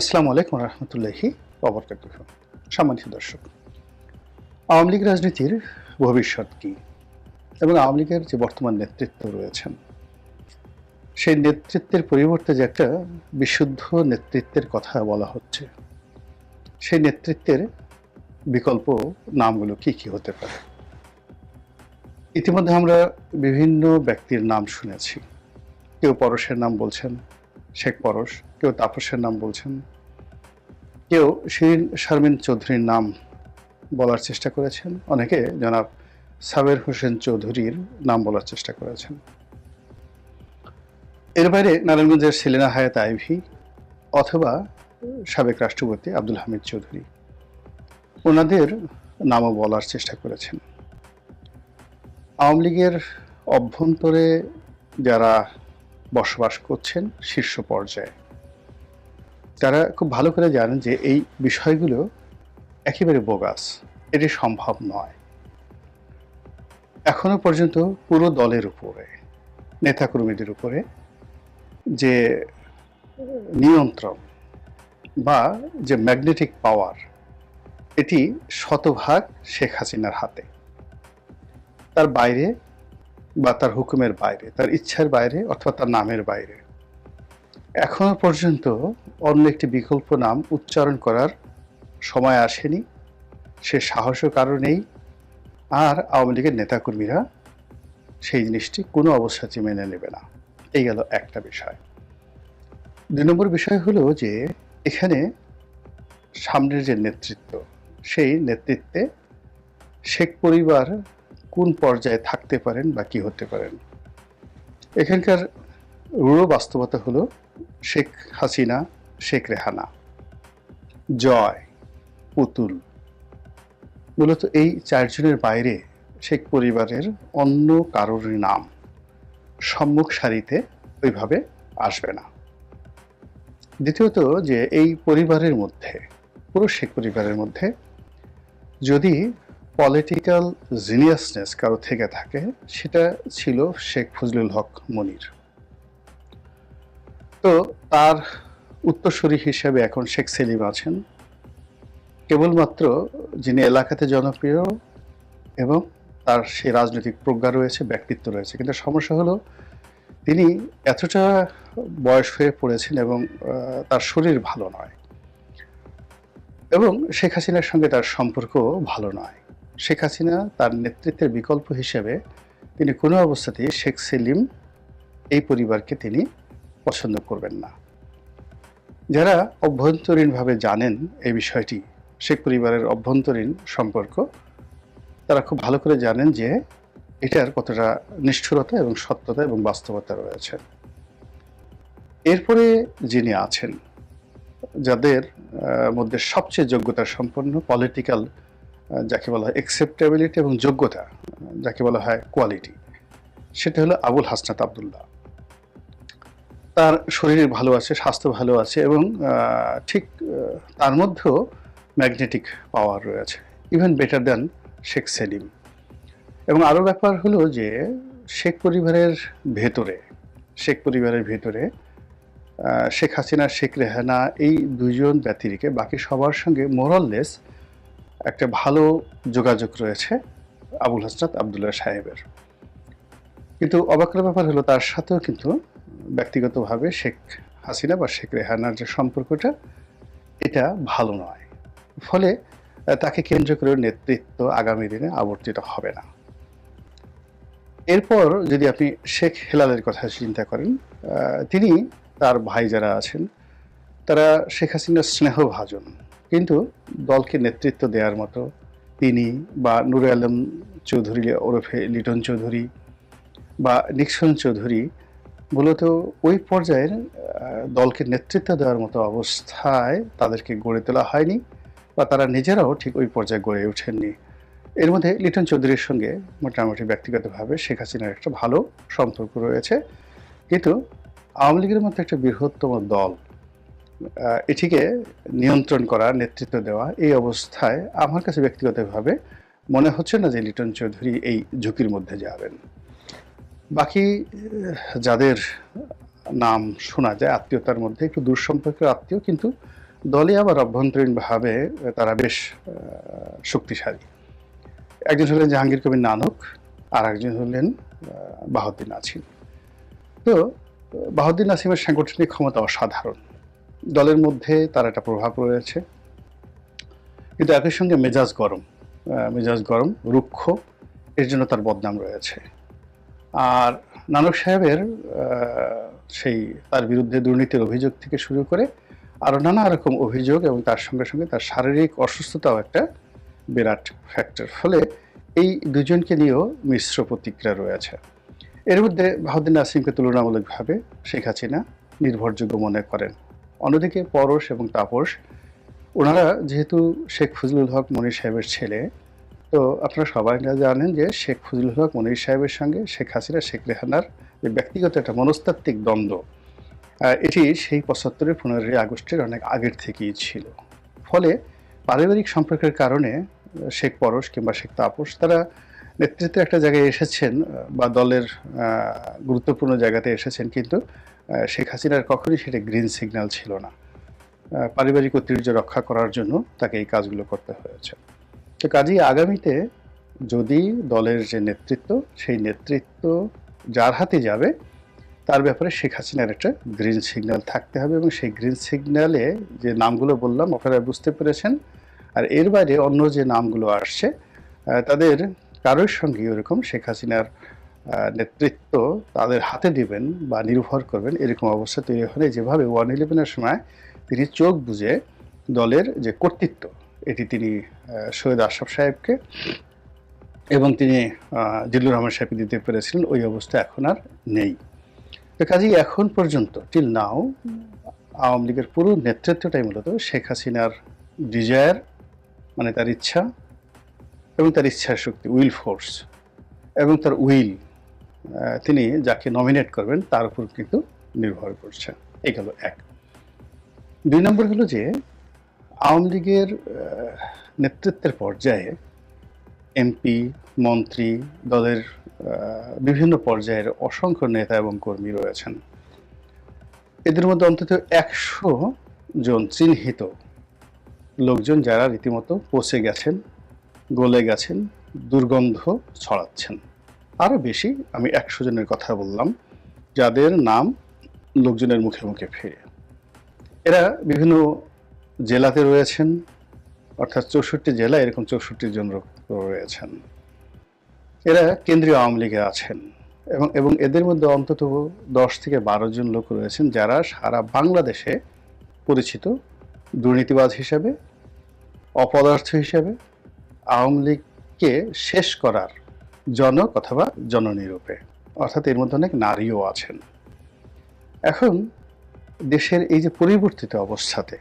আসসালামু আলাইকুম রহমতুল্লাহি অবরকাত সম্মানিত দর্শক, আওয়ামী লীগ রাজনীতির ভবিষ্যৎ কি এবং আওয়ামী লীগের যে বর্তমান নেতৃত্ব রয়েছেন, সেই নেতৃত্বের পরিবর্তে যে একটা বিশুদ্ধ নেতৃত্বের কথা বলা হচ্ছে, সেই নেতৃত্বের বিকল্প নামগুলো কি কি হতে পারে? ইতিমধ্যে আমরা বিভিন্ন ব্যক্তির নাম শুনেছি। কেউ পরশের নাম বলছেন শেখ পরশ, কেউ তাপসের নাম বলছেন, কেউ শিরিন শারমিন চৌধুরীর নাম বলার চেষ্টা করেছেন, অনেকে জনাব সাবের হোসেন চৌধুরীর নাম বলার চেষ্টা করেছেন। এর বাইরে নারায়ণগঞ্জের সেলিনা হায়াত আইভি অথবা সাবেক রাষ্ট্রপতি আব্দুল হামিদ চৌধুরী, ওনাদের নামও বলার চেষ্টা করেছেন। আওয়ামী লীগের অভ্যন্তরে যারা বসবাস করছেন শীর্ষ পর্যায়ে। তারা খুব ভালো করে জানেন যে এই বিষয়গুলো একেবারে বোগাস। এটি সম্ভব নয়। এখনও পর্যন্ত পুরো দলের উপরে, নেতাকর্মীদের উপরে যে নিয়ন্ত্রণ বা যে ম্যাগনেটিক পাওয়ার এটি শতভাগ শেখ হাসিনার হাতে। তার বাইরে বা তার হুকুমের বাইরে, তার ইচ্ছার বাইরে অথবা তার নামের বাইরে। এখনও পর্যন্ত অন্য একটি বিকল্প নাম উচ্চারণ করার সময় আসেনি। সে সাহসও কারও আর আওয়ামী লীগের নেতাকর্মীরা সেই জিনিসটি কোনো অবস্থাতে মেনে নেবে না। এই গেল একটা বিষয়। দুই নম্বর বিষয় হলো যে, এখানে সামনের যে নেতৃত্ব, সেই নেতৃত্বে শেখ পরিবার কোন পর্যায়ে থাকতে পারেন বা কি হতে পারেন? এখানকার রূঢ় বাস্তবতা হলো শেখ হাসিনা, শেখ রেহানা। জয়, পুতুল। মূলত এই চারজনের বাইরে শেখ পরিবারের অন্য কারোর নাম সম্মুখ সারিতে ওইভাবে আসবে না। দ্বিতীয়ত যে এই পরিবারের মধ্যে, পুরো শেখ পরিবারের মধ্যে যদি পলিটিক্যাল জিনিয়াসনেস কারও থেকে থাকে, সেটা ছিল শেখ ফজলুল হক মনির। তো তার উত্তরসূরি হিসেবে এখন শেখ সেলিম আছেন। কেবলমাত্র যিনি এলাকাতে জনপ্রিয় এবং তার সেই রাজনৈতিক প্রজ্ঞা রয়েছে, ব্যক্তিত্ব রয়েছে। কিন্তু সমস্যা হলো, তিনি এতটা বয়স হয়ে পড়েছেন এবং তার শরীর ভালো নয় এবং শেখ হাসিনার সঙ্গে তার সম্পর্ক ভালো নয়। শেখ হাসিনা তার নেতৃত্বের বিকল্প হিসেবে তিনি কোনো অবস্থাতেই শেখ সেলিম এই পরিবারকে তিনি পছন্দ করবেন না। যারা অভ্যন্তরীণভাবে জানেন এই বিষয়টি, শেখ পরিবারের অভ্যন্তরীণ সম্পর্ক, তারা খুব ভালো করে জানেন যে এটার কতটা নিষ্ঠুরতা এবং সত্যতা এবং বাস্তবতা রয়েছে। এরপরে যিনি আছেন, যাদের মধ্যে সবচেয়ে যোগ্যতা সম্পন্ন পলিটিক্যাল যাকে বলা হয় অ্যাকসেপ্টেবিলিটি এবং যোগ্যতা যাকে বলা হয় কোয়ালিটি সেটা হলো আবুল হাসনাত আবদুল্লাহ। তার শরীর ভালো আছে, স্বাস্থ্য ভালো আছে এবং ঠিক তার মধ্যেও ম্যাগনেটিক পাওয়ার রয়েছে even better than Sheikh Selim. এবং আরও ব্যাপার হলো যে, শেখ পরিবারের ভেতরে, শেখ পরিবারের ভেতরে শেখ হাসিনা, শেখ রেহানা, এই দুইজন ব্যতিরিকে বাকি সবার সঙ্গে মোরাললেস একটা ভালো যোগাযোগ রয়েছে আবুল হাসনাত আবদুল্লাহ সাহেবের। কিন্তু অবাকের ব্যাপার হলো, তার সাথেও কিন্তু ব্যক্তিগতভাবে শেখ হাসিনা বা শেখ রেহানার যে সম্পর্কটা, এটা ভালো নয়। ফলে তাকে কেন্দ্র করে নেতৃত্ব আগামী দিনে আবর্তিত হবে না। এরপর যদি আপনি শেখ হেলালের কথা চিন্তা করেন তিনি তার ভাই যারা আছেন, তারা শেখ হাসিনার স্নেহভাজন। কিন্তু দলকে নেতৃত্ব দেওয়ার মতো তিনি বা নুর আলম চৌধুরী, ওরফে লিটন চৌধুরী বা নিক্সন চৌধুরী মূলত ওই পর্যায়ের দলকে নেতৃত্ব দেওয়ার মতো অবস্থায় তাদেরকে গড়ে তোলা হয়নি বা তারা নিজেরাও ঠিক ওই পর্যায়ে গড়ে ওঠেননি। এর মধ্যে লিটন চৌধুরীর সঙ্গে মোটামুটি ব্যক্তিগতভাবে শেখ হাসিনার একটা ভালো সম্পর্ক রয়েছে। কিন্তু আওয়ামী লীগের মতো একটা বৃহত্তম দল এটিকে নিয়ন্ত্রণ করা নেতৃত্ব দেওয়া এই অবস্থায় আমার কাছে ব্যক্তিগতভাবে মনে হচ্ছে না যে লিটন চৌধুরী এই ঝুঁকির মধ্যে যাবেন। বাকি যাদের নাম শোনা যায় আত্মীয়তার মধ্যে একটু দূর সম্পর্কের আত্মীয় কিন্তু দলে আবার অভ্যন্তরীণভাবে তারা বেশ শক্তিশালী। একজন হলেন জাহাঙ্গীর কবির নানক আর একজন হলেন আহ, বাহাউদ্দিন নাসিম। তো আহ, বাহাউদ্দিন নাসিমের সাংগঠনিক ক্ষমতা অসাধারণ। দলের মধ্যে তার একটা প্রভাব রয়েছে। কিন্তু একই সঙ্গে মেজাজ গরম মেজাজ গরম, রুক্ষ, এর জন্য তার বদনাম রয়েছে। আর নানক সাহেবের সেই তার বিরুদ্ধে দুর্নীতির অভিযোগ থেকে শুরু করে আরও নানা রকম অভিযোগ এবং তার সঙ্গে সঙ্গে তার শারীরিক অসুস্থতাও একটা বিরাট ফ্যাক্টর ফলে এই দুজনকে নিয়েও মিশ্র প্রতিক্রিয়া রয়েছে। এর মধ্যে বাহাউদ্দিন নাসিমকে তুলনামূলকভাবে শেখ হাসিনা নির্ভরযোগ্য মনে করেন। অন্যদিকে পরশ এবং তাপস, ওনারা যেহেতু শেখ ফজলুল হক মনির সাহেবের ছেলে, তো আপনারা সবাই জানেন যে শেখ ফজলুল হক মনির সাহেবের সঙ্গে শেখ হাসিনা, শেখ রেহানার যে ব্যক্তিগত একটা মনস্তাত্ত্বিক দ্বন্দ্ব এটি সেই পঁচাত্তরের পনেরোই আগস্টের অনেক আগের থেকেই ছিল। ফলে পারিবারিক সম্পর্কের কারণে শেখ পরশ কিংবা শেখ তাপস, তারা নেতৃত্বের একটা জায়গায় এসেছেন বা দলের গুরুত্বপূর্ণ জায়গাতে এসেছেন, কিন্তু শেখ হাসিনার কখনোই সেটা গ্রিন সিগন্যাল ছিল না। পারিবারিক ঐতিহ্য রক্ষা করার জন্য তাকে এই কাজগুলো করতে হয়েছে। তো কাজেই আগামীতে যদি দলের যে নেতৃত্ব, সেই নেতৃত্ব যার হাতে যাবে, তার ব্যাপারে শেখ হাসিনার একটা গ্রিন সিগন্যাল থাকতে হবে এবং সেই গ্রিন সিগন্যালে যে নামগুলো বললাম, আপনারা বুঝতে পেরেছেন। আর এর বাইরে অন্য যে নামগুলো আসছে তাদের কারোর সঙ্গে ওরকম শেখ হাসিনার নেতৃত্ব তাদের হাতে দিবেন বা নির্ভর করবেন, এরকম অবস্থা তৈরি হলে যেভাবে ওয়ান ইলেভেনের সময় তিনি চোখ বুঝে দলের যে কর্তৃত্ব, এটি তিনি সৈয়দ আশরাফ সাহেবকে এবং তিনি জিল্লুর রহমান সাহেবকে দিতে পেরেছিলেন, ওই অবস্থা এখন আর নেই। তো কাজেই এখন পর্যন্ত টিল নাও আওয়ামী লীগের পুরো নেতৃত্বটাই মূলত শেখ হাসিনার ডিজায়ার মানে তার ইচ্ছা এবং তার ইচ্ছার শক্তি উইল ফোর্স এবং তার উইল তিনি যাকে নমিনেট করবেন, তার উপর কিন্তু নির্ভর করছে। এই গেল এক। দুই নম্বর হলো যে, আওয়ামী লীগের নেতৃত্বের পর্যায়ে এমপি, মন্ত্রী দলের বিভিন্ন পর্যায়ের অসংখ্য নেতা এবং কর্মী রয়েছেন। এদের মধ্যে অন্তত একশো জন চিহ্নিত লোকজন যারা রীতিমতো পচে গেছেন, গলে গেছেন, দুর্গন্ধ ছড়াচ্ছেন। আরও বেশি আমি একশো জনের কথা বললাম, যাদের নাম লোকজনের মুখে মুখে ফিরে। এরা বিভিন্ন জেলাতে রয়েছেন, অর্থাৎ চৌষট্টি জেলা এরকম চৌষট্টি জন রয়েছেন। এরা কেন্দ্রীয় আওয়ামী লীগে আছেন এবং এবং এদের মধ্যে অন্তত দশ থেকে বারো জন লোক রয়েছেন যারা সারা বাংলাদেশে পরিচিত দুর্নীতিবাজ হিসাবে, অপদার্থ হিসাবে আওয়ামী লীগকে শেষ করার জনক অথবা জননিরূপে অর্থাৎ এর মধ্যে অনেক নারীও আছেন। এখন দেশের এই যে পরিবর্তিত অবস্থাতে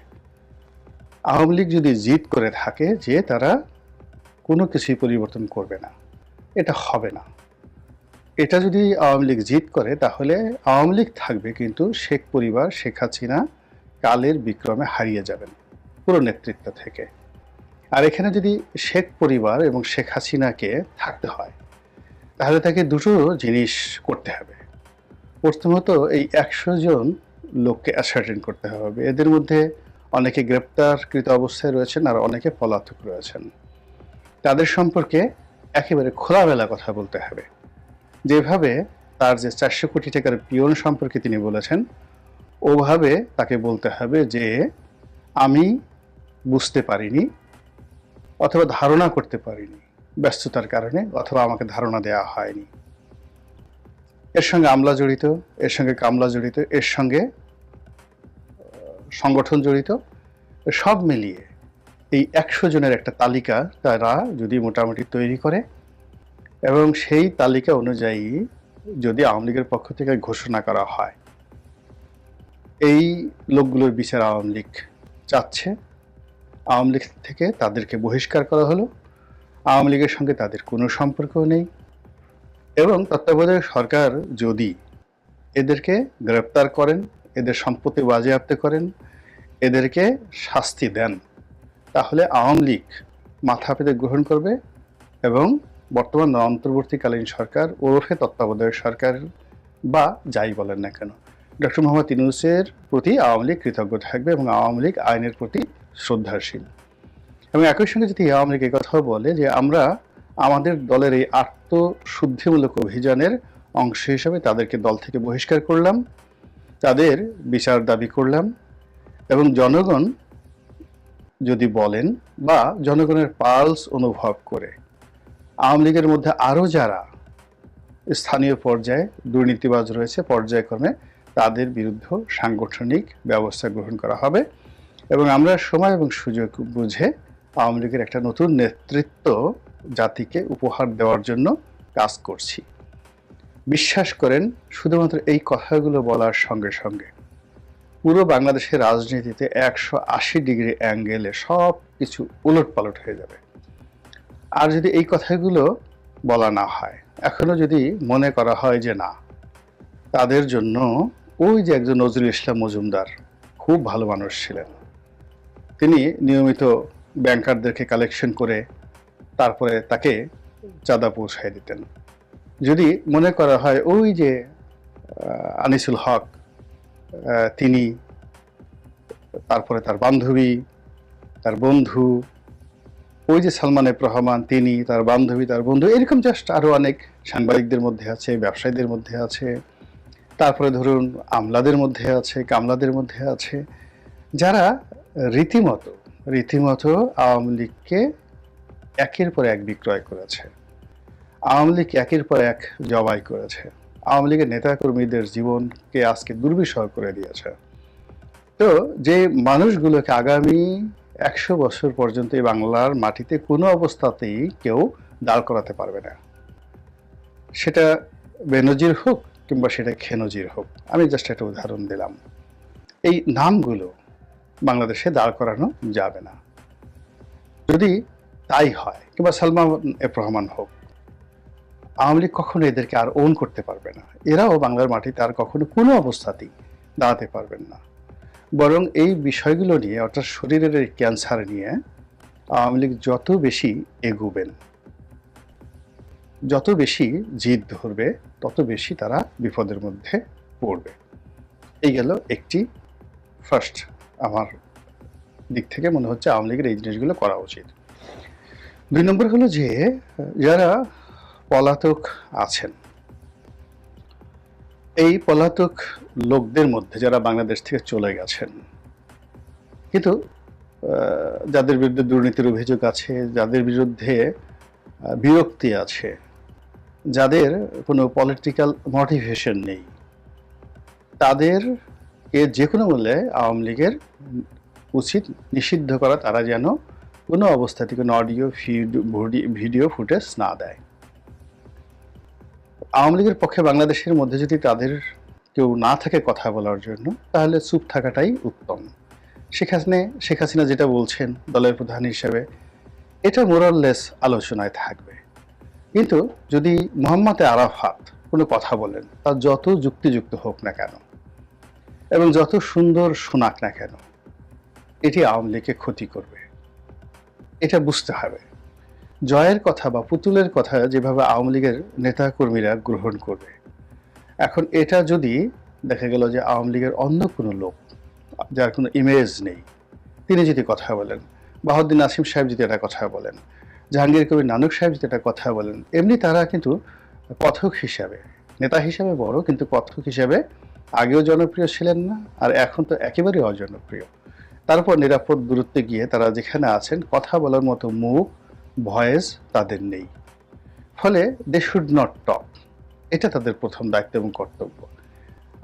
আওয়ামী লীগ যদি জিদ করে থাকে যে তারা কোনো কিছুই পরিবর্তন করবে না, এটা হবে না। এটা যদি আওয়ামী লীগ জিদ করে, তাহলে আওয়ামী লীগ থাকবে কিন্তু শেখ পরিবার, শেখ হাসিনা কালের বিক্রমে হারিয়ে যাবেন পুরো নেতৃত্ব থেকে। আর এখানে যদি শেখ পরিবার এবং শেখ হাসিনাকে থাকতে হয় তাহলে তাকে দুটো জিনিস করতে হবে। প্রথমত এই একশো জন লোককে অ্যাসার্টেন করতে হবে। এদের মধ্যে অনেকে গ্রেপ্তারকৃত অবস্থায় রয়েছেন আর অনেকে পলাতক রয়েছেন। তাদের সম্পর্কে একেবারে খোলামেলা কথা বলতে হবে। যেভাবে তার যে চারশো কোটি টাকার পিয়ন সম্পর্কে তিনি বলেছেন, ওভাবে তাকে বলতে হবে যে, আমি বুঝতে পারিনি অথবা ধারণা করতে পারিনি। ব্যস্ততার কারণে অথবা আমাকে ধারণা দেওয়া হয়নি। এর সঙ্গে আমলা জড়িত, এর সঙ্গে কামলা জড়িত, এর সঙ্গে সংগঠন জড়িত, সব মিলিয়ে এই একশো জনের একটা তালিকা তারা যদি মোটামুটি তৈরি করে এবং সেই তালিকা অনুযায়ী যদি আওয়ামী লীগের পক্ষ থেকে ঘোষণা করা হয়, এই লোকগুলোর বিচার আওয়ামী লীগ চাচ্ছে। আওয়ামী লীগ থেকে তাদেরকে বহিষ্কার করা হলো। আওয়ামী লীগের সঙ্গে তাদের কোনো সম্পর্ক নেই এবং তত্ত্বাবধায়ক সরকার যদি এদেরকে গ্রেপ্তার করেন, এদের সম্পত্তি বাজেয়াপ্ত করেন, এদেরকে শাস্তি দেন, তাহলে আওয়ামী লীগ মাথা পেতে গ্রহণ করবে এবং বর্তমান অন্তর্বর্তীকালীন সরকার ওরফে তত্ত্বাবধায়ক সরকার বা যাই বলেন না কেন, ডক্টর মোহাম্মদ ইউনুসের প্রতি আওয়ামী লীগ কৃতজ্ঞ থাকবে এবং আওয়ামী লীগ আইনের প্রতি শ্রদ্ধাশীল। এবং একই সঙ্গে যদি আওয়ামী লীগ কথাও বলে যে আমরা আমাদের দলের এই আত্মশুদ্ধিমূলক অভিযানের অংশ হিসেবে তাদেরকে দল থেকে বহিষ্কার করলাম, তাদের বিচার দাবি করলাম এবং জনগণ যদি বলেন বা জনগণের পালস অনুভব করে, আওয়ামী লীগের মধ্যে আরও যারা স্থানীয় পর্যায়ে দুর্নীতিবাজ রয়েছে পর্যায়ক্রমে, তাদের বিরুদ্ধে সাংগঠনিক ব্যবস্থা গ্রহণ করা হবে এবং আমরা সময় এবং সুযোগ বুঝে আওয়ামী লীগের একটা নতুন নেতৃত্ব জাতিকে উপহার দেওয়ার জন্য কাজ করছি। বিশ্বাস করেন, শুধুমাত্র এই কথাগুলো বলার সঙ্গে সঙ্গে পুরো বাংলাদেশের রাজনীতিতে একশো আশি ডিগ্রি অ্যাঙ্গেলে সব কিছু উলট পালট হয়ে যাবে। আর যদি এই কথাগুলো বলা না হয়, এখনও যদি মনে করা হয় যে না, তাদের জন্য ওই যে একজন নজরুল ইসলাম মজুমদার খুব ভালো মানুষ ছিলেন। তিনি নিয়মিত ব্যাংকারদেরকে কালেকশন করে তারপরে তাকে চাঁদা পৌঁছায় দিতেন। যদি মনে করা হয় ওই যে আনিসুল হক তিনি, তারপরে তার বান্ধবী, তার বন্ধু, ওই যে সালমান রহমান, তিনি, তার বান্ধবী, তার বন্ধু, এরকম জাস্ট আরও অনেক সাংবাদিকদের মধ্যে আছে, ব্যবসায়ীদের মধ্যে আছে। তারপরে ধরুন আমলাদের মধ্যে আছে, কামলাদের মধ্যে আছে, যারা রীতিমতো রীতিমতো আওয়ামী লীগকে একের পর এক বিক্রয় করেছে। আওয়ামী লীগ একের পর এক জবাই করেছে। আওয়ামী লীগের নেতাকর্মীদের জীবনকে আজকে দুর্বিষহ করে দিয়েছে। তো যে মানুষগুলোকে আগামী একশো বছর পর্যন্ত এই বাংলার মাটিতে কোনো অবস্থাতেই কেউ দাঁড় করাতে পারবে না। সেটা বেনজির হোক কিংবা সেটা খেনজির হোক। আমি জাস্ট একটা উদাহরণ দিলাম। এই নামগুলো বাংলাদেশে দাঁড় করানো যাবে না। যদি তাই হয়, কিংবা সালমান এফ রহমান হোক, আওয়ামী লীগ কখনো এদেরকে আর ওন করতে পারবে না। এরাও বাংলার মাটিতে আর কখনো কোনো অবস্থাতেই দাঁড়াতে পারবেন না। বরং এই বিষয়গুলো নিয়ে, অর্থাৎ শরীরের এই ক্যান্সার নিয়ে, আওয়ামী লীগ যত বেশি এগুবেন, যত বেশি জিদ ধরবে, তত বেশি তারা বিপদের মধ্যে পড়বে। এই গেল একটি ফার্স্ট আমার দিক থেকে মনে হচ্ছে আওয়ামী লীগের এই জিনিসগুলো করা উচিত। দুই নম্বর হলো যে, যারা পলাতক আছেন, এই পলাতক লোকদের মধ্যে যারা বাংলাদেশ থেকে চলে গেছেন, কিন্তু যাদের বিরুদ্ধে দুর্নীতির অভিযোগ আছে, যাদের বিরুদ্ধে বিরক্তি আছে, যাদের কোনো পলিটিক্যাল মোটিভেশন নেই তাদেরকে যে কোনো মূল্যে আওয়ামী লীগের উচিত নিষিদ্ধ করা, তারা যেন কোনো অবস্থাতে কোনো অডিও ভিডিও ফুটেজ না দেয়। আওয়ামী লীগের পক্ষে বাংলাদেশের মধ্যে যদি তাদের কেউ না থাকে কথা বলার জন্য, তাহলে চুপ থাকাটাই উত্তম। শেখ হাসিনা শেখ হাসিনা যেটা বলছেন দলের প্রধান হিসেবে, এটা মোরাললেস আলোচনায় থাকবে। কিন্তু যদি মোহাম্মদ আরাফাত কোনো কথা বলেন, তা যত যুক্তিযুক্ত হোক না কেন এবং যত সুন্দর শোনাক না কেন, এটি আওয়ামী লীগকে ক্ষতি করবে। এটা বুঝতে হবে। জয়ের কথা বা পুতুলের কথা যেভাবে আওয়ামী লীগের নেতা কর্মীরা গ্রহণ করবে, এখন এটা যদি দেখা গেল যে আওয়ামী লীগের অন্য কোনো লোক, যার কোনো ইমেজ নেই, তিনি যদি কথা বলেন, বাহাউদ্দিন আসিম সাহেব যদি একটা কথা বলেন, জাহাঙ্গীর কবির নানক সাহেব যদি একটা কথা বলেন, এমনি তারা কিন্তু কথক হিসাবে, নেতা হিসাবে বড়, কিন্তু কথক হিসাবে আগেও জনপ্রিয় ছিলেন না, আর এখন তো একেবারেই অজনপ্রিয়। তারপর নিরাপদ দূরত্বে গিয়ে তারা যেখানে আছেন, কথা বলার মতো মুখ, ভয়েস তাদের নেই। ফলে দে শুড নট টক এটা তাদের প্রথম দায়িত্ব এবং কর্তব্য।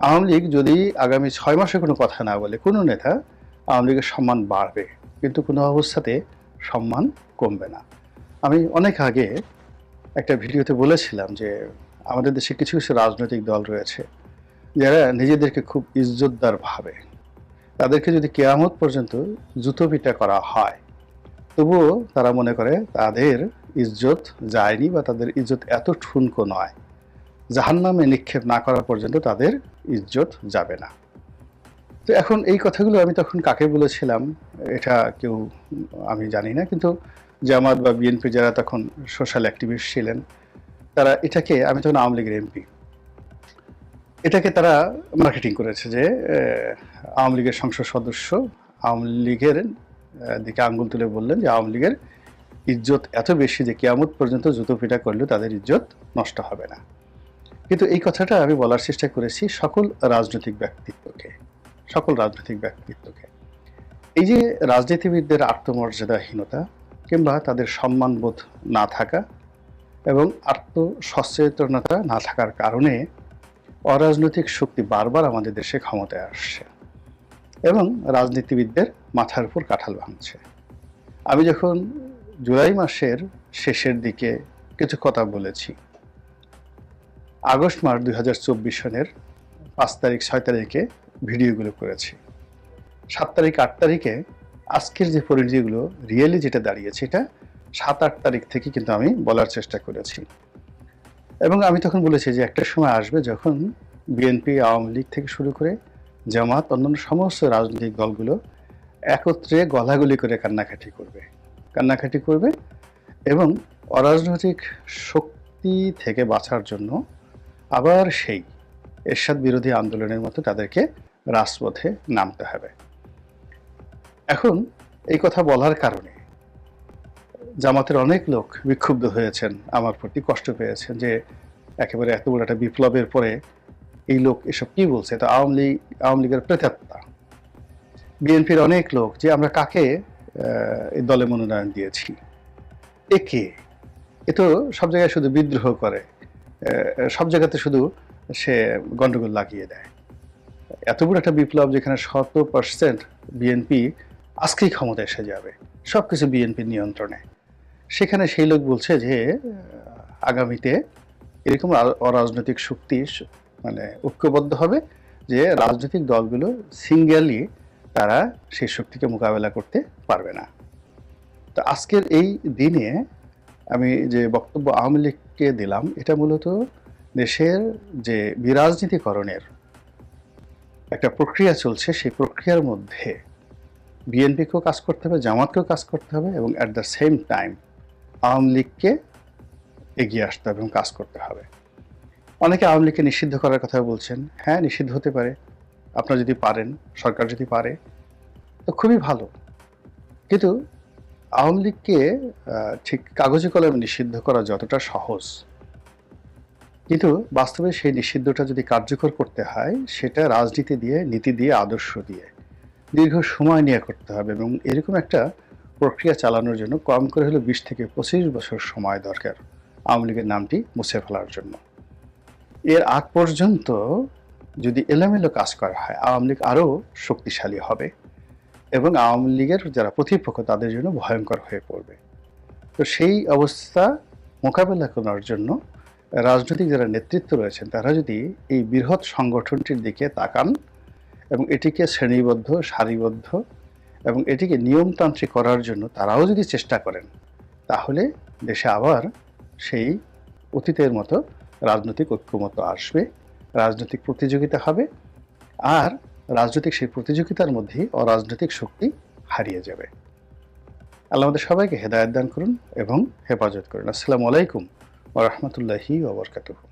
আওয়ামী লীগ যদি আগামী ছয় মাসে কোনো কথা না বলে, কোনো নেতা আওয়ামী লীগের সম্মান বাড়বে, কিন্তু কোনো অবস্থাতে সম্মান কমবে না। আমি অনেক আগে একটা ভিডিওতে বলেছিলাম যে আমাদের দেশে কিছু কিছু রাজনৈতিক দল রয়েছে যারা নিজেদেরকে খুব ইজ্জতদার ভাবে, তাদেরকে যদি কেয়ামত পর্যন্ত জুতো পিটা করা হয়, তবুও তারা মনে করে তাদের ইজ্জত যায়নি বা তাদের ইজ্জত এত ঠুনকো নয়। জাহান্নামে নিক্ষেপ না করা পর্যন্ত তাদের ইজ্জত যাবে না। তো এখন এই কথাগুলো আমি তখন কাকে বলেছিলাম, এটা কেউ, আমি জানি না, কিন্তু জামাত বা বিএনপি যারা তখন সোশ্যাল অ্যাক্টিভিস্ট ছিলেন, তারা এটাকে, আমি তখন আওয়ামী লীগের এমপি এটাকে তারা মার্কেটিং করেছে যে আওয়ামী লীগের সংসদ সদস্য আওয়ামী লীগের দিকে আঙ্গুল তুলে বললেন যে আওয়ামী লীগের ইজ্জত এত বেশি যে কিয়ামত পর্যন্ত জুতো পিটা করলেও তাদের ইজ্জত নষ্ট হবে না। কিন্তু এই কথাটা আমি বলার চেষ্টা করেছি সকল রাজনৈতিক ব্যক্তিত্বকে, সকল রাজনৈতিক ব্যক্তিত্বকে। এই যে রাজনীতিবিদদের আত্মমর্যাদাহীনতা কিংবা তাদের সম্মানবোধ না থাকা এবং আত্মসচেতনতা না থাকার কারণে অরাজনৈতিক শক্তি বারবার আমাদের দেশে ক্ষমতায় আসছে এবং রাজনীতিবিদদের মাথার উপর কাঁঠাল ভাঙছে। আমি যখন জুলাই মাসের শেষের দিকে কিছু কথা বলেছি, আগস্ট মাস দুই হাজার চব্বিশ সনের পাঁচ তারিখ, ছয় তারিখে ভিডিওগুলো করেছি। সাত তারিখ, আট তারিখে আজকের যে পরিণতিগুলো রিয়েলি যেটা দাঁড়িয়েছে, এটা সাত, আট তারিখ থেকে কিন্তু আমি বলার চেষ্টা করেছি। এবং আমি তখন বলেছি যে একটা সময় আসবে যখন বিএনপি আওয়ামী লীগ থেকে শুরু করে জামাত, অন্যান্য সমস্ত রাজনৈতিক দলগুলো একত্রে গলাগুলি করে কান্নাকাটি করবে। কান্নাকাটি করবে এবং অরাজনৈতিক শক্তি থেকে বাঁচার জন্য আবার সেই এরশাদ বিরোধী আন্দোলনের মতো তাদেরকে রাজপথে নামতে হবে। এখন এই কথা বলার কারণে জামাতের অনেক লোক বিক্ষুব্ধ হয়েছেন, আমার প্রতি কষ্ট পেয়েছেন যে একেবারে এত বড় একটা বিপ্লবের পরে এই লোক এসব কি বলছে? তো আওয়ামী লীগ, আওয়ামী লীগের প্রেতাত্মা। বিএনপির অনেক লোক যে আমরা কাকে এই দলে মনোনয়ন দিয়েছি? একে এ তো সব জায়গায় শুধু বিদ্রোহ করে সব জায়গাতে শুধু সে গন্ডগোল লাগিয়ে দেয়। এত বড় একটা বিপ্লব যেখানে শত পার্সেন্ট বিএনপি আজকেই ক্ষমতা এসে যাবে সব কিছু বিএনপির নিয়ন্ত্রণে। সেখানে সেই লোক বলছে যে, আগামীতে এরকম অরাজনৈতিক শক্তি মানে ঐক্যবদ্ধ হবে যে রাজনৈতিক দলগুলো সিঙ্গেলি তারা সেই শক্তিকে মোকাবেলা করতে পারবে না। তো আজকের এই দিনে আমি যে বক্তব্য আওয়ামী লীগকে দিলাম, এটা মূলত দেশের যে বিরাজনীতিকরণের একটা প্রক্রিয়া চলছে, সেই প্রক্রিয়ার মধ্যে বিএনপিকেও কাজ করতে হবে, জামাতকেও কাজ করতে হবে এবং at the same time Awami লীগকে এগিয়ে আসতে হবে এবং কাজ করতে হবে। অনেকে আওয়ামী লীগকে নিষিদ্ধ করার কথা বলছেন। হ্যাঁ নিষিদ্ধ হতে পারে। আপনারা যদি পারেন, সরকার যদি পারে, তো খুবই ভালো। কিন্তু আওয়ামী লীগকে ঠিক কাগজে কলমে নিষিদ্ধ করা যতটা সহজ, কিন্তু বাস্তবে সেই নিষিদ্ধটা যদি কার্যকর করতে হয়, সেটা রাজনীতি দিয়ে, নীতি দিয়ে, আদর্শ দিয়ে দীর্ঘ সময় নিয়ে করতে হবে এবং এরকম একটা প্রক্রিয়া চালানোর জন্য কম করে হলে বিশ থেকে পঁচিশ বছর সময় দরকার। আওয়ামী লীগের নামটি মুছে ফেলার জন্য। এর আগ পর্যন্ত যদি এলোমেলো কাজ করা হয়, আওয়ামী লীগ আরও শক্তিশালী হবে এবং আওয়ামী লীগের যারা প্রতিপক্ষ তাদের জন্য ভয়ঙ্কর হয়ে পড়বে। তো সেই অবস্থা মোকাবেলা করার জন্য রাজনৈতিক যারা নেতৃত্ব রয়েছেন, তারা যদি এই বৃহৎ সংগঠনটির দিকে তাকান এবং এটিকে শ্রেণীবদ্ধ, সারিবদ্ধ এবং এটিকে নিয়মতান্ত্রিক করার জন্য তারাও যদি চেষ্টা করেন, তাহলে দেশে আবার সেই অতীতের মতো রাজনৈতিক ঐক্যমত আসবে, রাজনৈতিক প্রতিযোগিতা হবে, আর রাজনৈতিক সেই প্রতিযোগিতার মধ্যেই অরাজনৈতিক শক্তি হারিয়ে যাবে। আল্লাহ আমাদের সবাইকে হেদায়ত দান করুন এবং হেফাজত করুন। আসসালামু আলাইকুম ওরহমতুল্লাহি ওবরকাতুহ